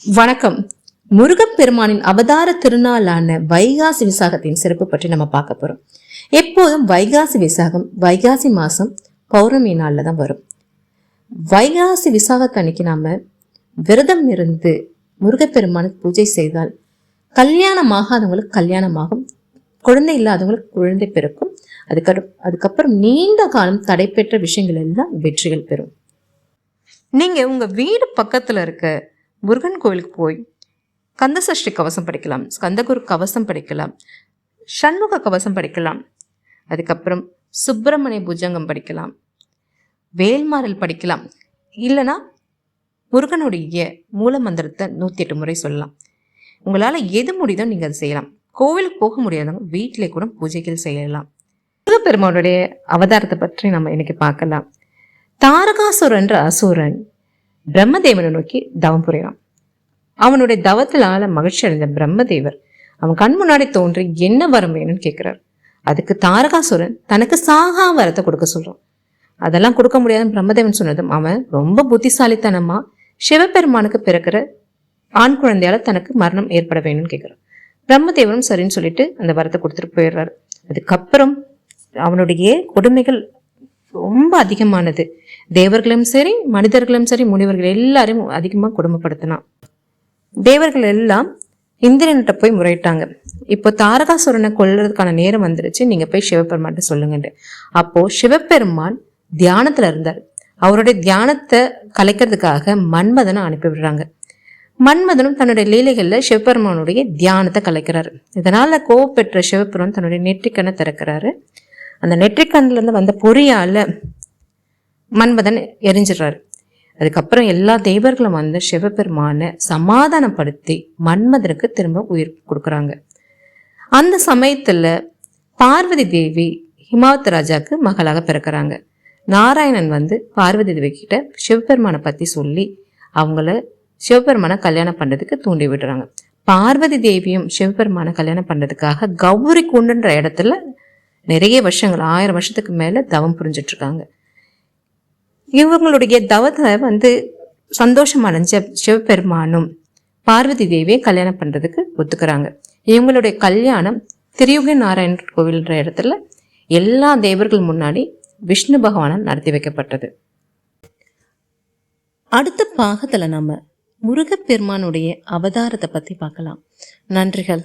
வணக்கம். முருகப்பெருமானின் அவதார திருநாளான வைகாசி விசாகத்தின் சிறப்பு பற்றி நம்ம பார்க்க போறோம். எப்போதும் வைகாசி விசாகம் வைகாசி மாசம் பௌர்ணமி நாளில் தான் வரும். வைகாசி விசாகத்தன்னைக்கு நாம விரதம் இருந்து முருகப்பெருமானுக்கு பூஜை செய்தால் கல்யாணம் ஆகாதவங்களுக்கு கல்யாணமாகும் குழந்தை இல்லாதவங்களுக்கு குழந்தை பிறக்கும். அதுக்கு அதுக்கப்புறம் நீண்ட காலம் தடைபெற்ற விஷயங்கள் எல்லாம் வெற்றிகள் பெறும். நீங்க உங்க வீடு பக்கத்துல இருக்க முருகன் கோவிலுக்கு போய் கந்தசஷ்டி கவசம் படிக்கலாம் ஸ்கந்தகுரு கவசம் படிக்கலாம் சண்முக கவசம் படிக்கலாம் அதுக்கப்புறம் சுப்பிரமணிய புஜங்கம் படிக்கலாம் வேல்மாறல் படிக்கலாம். இல்லைன்னா முருகனுடைய மூல மந்திரத்தை நூற்றி எட்டு முறை சொல்லலாம். உங்களால் எது முடியுதோ நீங்கள் அதை செய்யலாம். கோவிலுக்கு போக முடியாதவங்க வீட்டிலே கூட பூஜைகள் செய்யலாம். முருகப்பெருமானுடைய அவதாரத்தை பற்றி நம்ம இன்னைக்கு பார்க்கலாம். தாரகாசுரன்ற அசுரன் பிரம்மதேவனை நோக்கி தவம் புரியலாம் அவனுடைய தவத்தினால மகிழ்ச்சி அடைந்த பிரம்மதேவர் அவன் கண் முன்னாடி தோன்றி என்ன வரம் வேணும்னு கேட்கிறார். அதுக்கு தாரகாசுரன் தனக்கு சாகா வரத்தை கொடுக்க சொல்றான். அதெல்லாம் கொடுக்க முடியாதுன்னு பிரம்மதேவன் சொன்னதும் அவன் ரொம்ப புத்திசாலித்தனமா சிவபெருமானுக்கு பிறக்கிற ஆண் குழந்தையால தனக்கு மரணம் ஏற்பட வேணும்னு கேட்கிறான். பிரம்மதேவனும் சரின்னு சொல்லிட்டு அந்த வரத்தை கொடுத்துட்டு போயிடுறாரு. அதுக்கப்புறம் அவனுடைய கொடுமைகள் ரொம்ப அதிகமானது. தேவர்களும் சரி மனிதர்களும் சரி முனிவர்கள் எல்லாரையும் அதிகமாக கொடுமைப்படுத்தினான். தேவர்கள் எல்லாம் இந்திரன்கிட்ட போய் முறையிட்டாங்க. இப்போ தாரகாசுரனை கொல்றதுக்கான நேரம் வந்துருச்சு. நீங்க போய் சிவபெருமான்ட்ட சொல்லுங்கன்ட்டு அப்போ சிவபெருமான் தியானத்துல இருந்தார். அவருடைய தியானத்தை கலைக்கிறதுக்காக மன்மதனை அனுப்பி விடுறாங்க. மன்மதனும் தன்னுடைய லீலைகளில் சிவபெருமானுடைய தியானத்தை கலைக்கிறாரு. இதனால கோவப்பெற்ற சிவபெருமான் தன்னுடைய நெற்றிக்கண்ணை திறக்கிறாரு. அந்த நெற்றிக்கண்ணிலேருந்து வந்த பொறியால மன்மதன் எரிஞ்சிடுறாரு. அதுக்கப்புறம் எல்லா தெய்வர்களும் வந்து சிவபெருமானை சமாதானப்படுத்தி மன்மதனுக்கு திரும்ப உயிர் கொடுக்குறாங்க. அந்த சமயத்தில் பார்வதி தேவி ஹிமாவத் ராஜாவுக்கு மகளாக பிறக்கிறாங்க. நாராயணன் வந்து பார்வதி தேவி கிட்ட சிவபெருமானை பற்றி சொல்லி அவங்கள சிவபெருமானை கல்யாணம் பண்ணுறதுக்கு தூண்டி விடுறாங்க பார்வதி தேவியும் சிவபெருமானை கல்யாணம் பண்ணுறதுக்காக கௌரி குண்டுன்ற இடத்துல நிறைய வருஷங்கள் ஆயிரம் வருஷத்துக்கு மேலே தவம் புரிஞ்சிட்ருக்காங்க. இவங்களுடைய தவத்தை வந்து சந்தோஷம் அடைஞ்ச சிவபெருமானும் பார்வதி தேவியை கல்யாணம் பண்றதுக்கு ஒத்துக்கிறாங்க. இவங்களுடைய கல்யாணம் திரியுக நாராயணர் கோவில்ன்ற இடத்துல எல்லா தேவர்கள் முன்னாடி விஷ்ணு பகவானால் நடத்தி வைக்கப்பட்டது. அடுத்த பாகத்துல நம்ம முருகப்பெருமானுடைய அவதாரத்தை பற்றி பார்க்கலாம். நன்றிகள்.